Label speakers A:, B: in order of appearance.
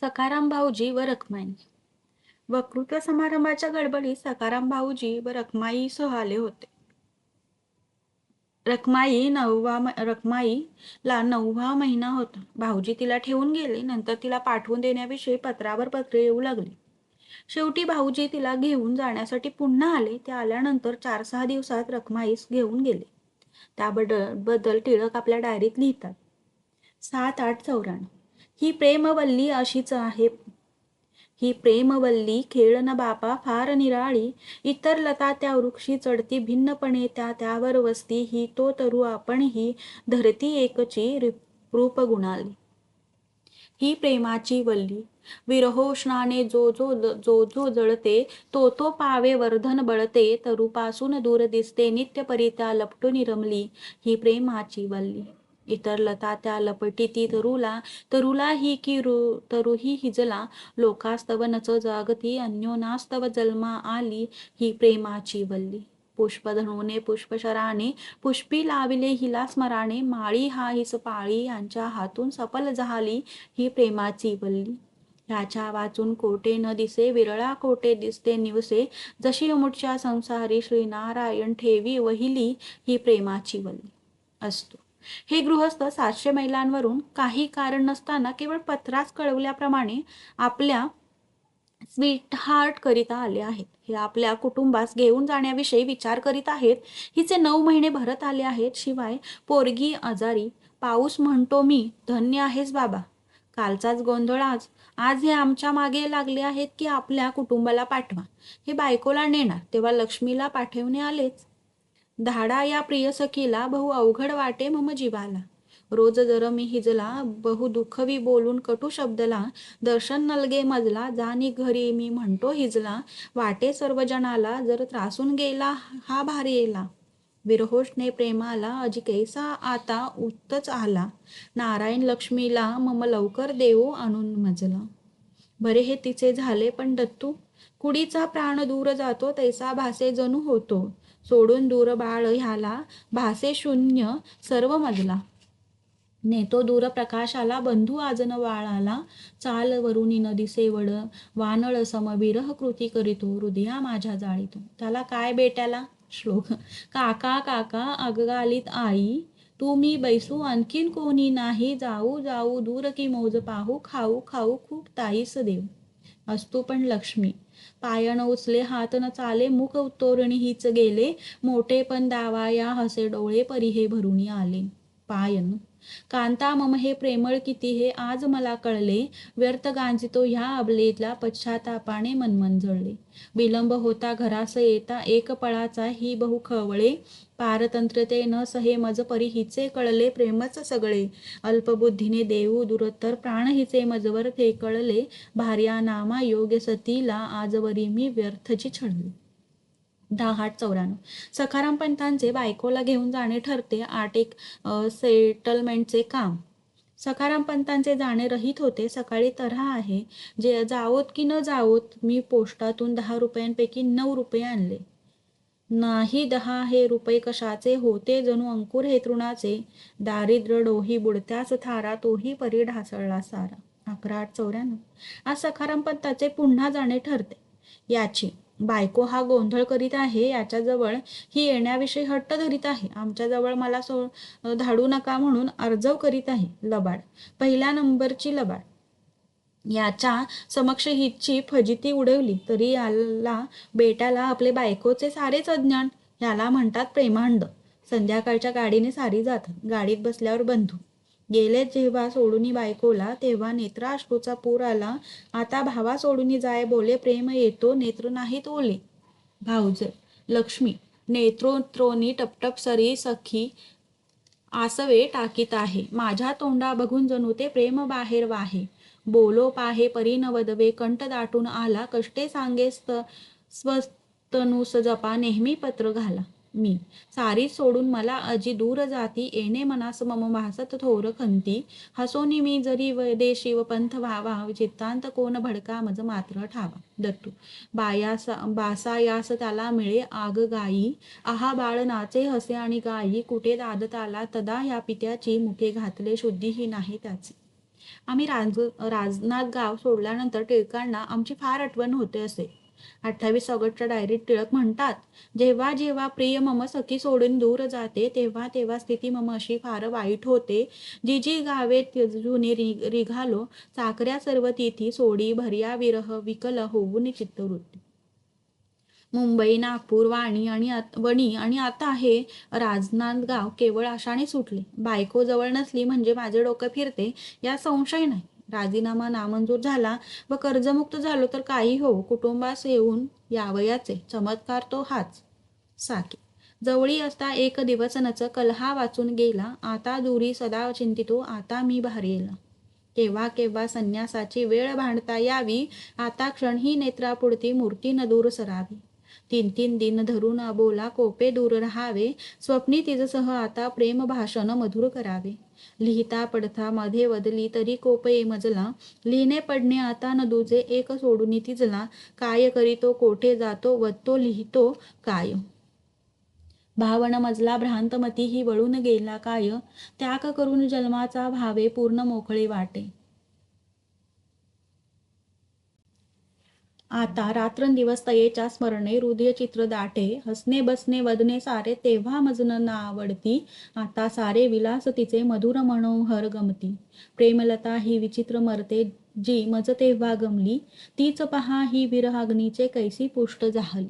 A: सखाराम भाऊजी व रखमाई. वक्तृत्व समारंभाच्या गडबडीत सखाराम भाऊजी व रखमाई सोहाले होते. रखमाई नववा म- रखमाईला नववा महिना होता. भाऊजी तिला ठेवून गेले. नंतर तिला पाठवून देण्याविषयी पत्रावर पत्रे येऊ लागली. शेवटी भाऊजी तिला घेऊन जाण्यासाठी पुन्हा आले. ते आल्यानंतर चार सहा दिवसात रखमाईस घेऊन गेले. त्याबद्दल बद्दल टिळक आपल्या डायरीत लिहितात. सात आठ चौऱ्याण्णव. ही प्रेमवल्ली अशीच आहे. ही प्रेमवल्ली खेळ न बापा फार निराळी. इतर लता त्या वृक्षी चढती भिन्नपणे त्या त्यावर वसती. ही तो तरु आपण ही धरती एकची रि- रूप गुणाली. ही प्रेमाची वल्ली. विरहोष्णाने जो जो जो जो जळते तो तो पावे वर्धन बळते. तरुपासून दूर दिसते नित्य परित्या लपटून रमली ही प्रेमाची वल्ली. इतर लता त्या लपटीती तरुला तरुला ही की रु तरुही हिजला. लोकास्तव नच जागती अन्योनास्तव जन्मा आली ही प्रेमाची वल्ली. पुष्पधनुने पुष्पशराने पुष्पी लाविले हिला स्मराने. माळी हा हिस पाळी यांच्या हातून सफल झाली ही प्रेमाची वल्ली. ह्याच्या वाचून कोटे न दिसे विरळा कोटे दिसते निवसे. जशी मुठच्या संसारी श्रीनारायण ठेवी वहिली ही प्रेमाची वल्ली असतो. हे गृहस्थ सातशे मैलांवरून काही कारण नसताना केवळ पत्रास कळवल्याप्रमाणे आपल्या स्वीट हार्ट करिता आले आहेत. हे आपल्या कुटुंबास घेऊन जाण्याविषयी विचार करीत आहेत. हिचे नऊ महिने भरत आले आहेत. शिवाय पोरगी आजारी पाऊस म्हणतो मी धन्य आहेस बाबा. कालचाच गोंधळ आज. आज हे आमच्या मागे लागले आहेत की आपल्या कुटुंबाला पाठवा. हे बायकोला नेणार तेव्हा लक्ष्मीला पाठवणे आलेच. धाडा या प्रिय सखीला बहु अवघड वाटे मम जीवाला. रोज जर मी हिजला बहु दुःखवी बोलून कटू शब्दला दर्शन नलगे मजला जानी घरी मी म्हणतो हिजला वाटे सर्वजणाला जर त्रासून गेला हा भारी येला. विरहोषने प्रेमाला अजी कैसा आता उत्तच आला. नारायण लक्ष्मीला मम लवकर देऊ आणून मजला. बरे हे तिचे झाले पण दत्तू. कुडीचा प्राण दूर जातो तैसा भासे जणू होतो. सोडून दूर बाळ ह्याला भासे शून्य सर्व मजला नेतो दूर प्रकाशाला बंधू आजन वाळाला चाल वरुणी नदी सेवड वानळ समविरह कृती करीतो हृदया माझ्या जाळीतो. त्याला काय बेट्याला? श्लोक. काका काका अगगालीत आई तू मी बैसू आणखीन कोणी नाही जाऊ जाऊ दूर की मौज पाहू खाऊ खाऊ खूप ताईस देऊ. असतो पण लक्ष्मी. पायण उचले हात न चाले मुख उत्तोरणी हीच गेले. मोठे पण दावा या हसे डोळे परी हे भरुणी आले. पायन. कांता मम हे प्रेमळ किती हे आज मला कळले. व्यर्थ गांजितो ह्या अबलेतला पश्चातापाने मनमंजळले विलंब होता घरास येता एक पळाचा ही बहु खवळे. पारतंत्रते न सहे मज परी हिचे कळले प्रेमच सगळे. अल्पबुद्धीने देऊ दुरत्तर प्राण हिचे मजवर ते कळले भार्या नामा योग्य सतीला आजवरी मी व्यर्थची छळले. दहा आठ चौऱ्याण्णव. सखाराम पंतांचे बायकोला घेऊन जाणे ठरते आठ एक सेटलमेंटचे काम. सखाराम पंतांचे जाणे रहित होते सकाळी तऱ्हा आहे जे जावोत की न जावोत मी पोस्टातून दहा रुपयांपैकी नऊ रुपये आणले. नाही दहा हे रुपये कशाचे होते जणू अंकुर हे तृणाचे दारिद्र्य डोही बुडत्यास थारा तोही परी ढासळला सारा. अकरा आठ चौऱ्याण्णव. आज सखाराम पंताचे पुन्हा जाणे ठरते. याची बायको हा गोंधळ करीत आहे याच्याजवळ ही येण्याविषयी हट्ट धरीत आहे. आमच्याजवळ मला सो धाडू नका म्हणून अर्जव करीत आहे लबाड. पहिल्या नंबरची लबाड. याच्या समक्ष हिची फजिती उडवली तरी याला बेटाला आपले बायकोचे सारेच अज्ञान याला म्हणतात प्रेमांड. संध्याकाळच्या गाडीने सारी जातात. गाडीत बसल्यावर बंधू. गेले जेव्हा सोडूनी बायकोला तेव्हा नेत्राश्रूचा पूर आला. आता भावा सोडूनी जाय बोले प्रेम येतो नेत्र नाहीत ओले. भाऊज लक्ष्मी नेत्रोत्रोनी टपटप सरी सखी आसवे टाकीत आहे. माझ्या तोंडा बघून जणू ते प्रेम बाहेर वाहे. बोलो पाहे परिनवदवे कंठ दाटून आला. कष्टे सांगे स्त स्वस्तनुस जपा नेहमी पत्र घाला. मी. सारी सोडून मला अजी दूर जाती येणे मनास मम भासत थोर खंती. हसोनी मी जरी वदेशी व पंथ व्हावा चित्तांत कोण भडका मज मात्र ठावा. दत्तू. बायास बासायास त्याला मिळे आग गायी. आहा बाळ नाचे हसे आणि गायी. कुठे दादत आला तदा या पित्याची मुखे घातले शुद्धीही नाही त्याची. आम्ही राज राजनाथ गाव सोडल्यानंतर टिळकांना आमची फार आठवण होते असे. अठ्ठावीस ऑगस्टच्या डायरीत टिळक म्हणतात जेव्हा जेव्हा प्रिय मम सखी सोडून दूर जाते तेव्हा तेव्हा स्थिती मम अशी फार वाईट होते. जी जी गावे जुने रि- रिघालो चाकऱ्या सर्व तिथी सोडी भर्या विरह विकल होऊन चित्तवृत्ती मुंबई नागपूर वाणी आणि वणी आणि आता हे राजनांदगाव केवळ आशाने सुटले. बायको जवळ नसली म्हणजे माझे डोकं फिरते या संशय नाही. राजीनामा नामंजूर झाला व कर्जमुक्त झालो तर काही हो कुटुंबास येऊन यावयाचे. चमत्कार तो हाच. साकी. जवळी असता एक दिवसनच कलहा वाचून गेला. आता दुरी सदा चिंतितो आता मी भारेला केव्हा केव्हा संन्यासाची वेळ भांडता यावी आता क्षण ही नेत्रापुढती मूर्ती न दूर सरावी. तीन तीन दिन धरून बोला कोपे दूर राहावे. स्वप्नी तिजसह आता प्रेम भाषण मधुर करावे. लिहिता पडता मध्ये वदली तरी कोपे मजला. लिहिणे पडणे आता न दुजे एक सोडून तिजला. काय करीतो कोठे जातो वत्तो लिहितो काय? भावना मजला भ्रांतमती ही वळून गेला काय? त्याग करून जन्माचा भावे पूर्ण मोकळे वाटे. आता रात्रंदिवस तयेच्या स्मरणे हृदय चित्र दाटे हसणे बसणे वदने सारे तेव्हा मजन नावडती आता सारे विलास तिचे मधुर मनोहर गमती. प्रेमलता ही विचित्र मरते जी मज तेव्हा गमली. तीच पहा ही विरहाग्नीचे कैसी पुष्ट झाली.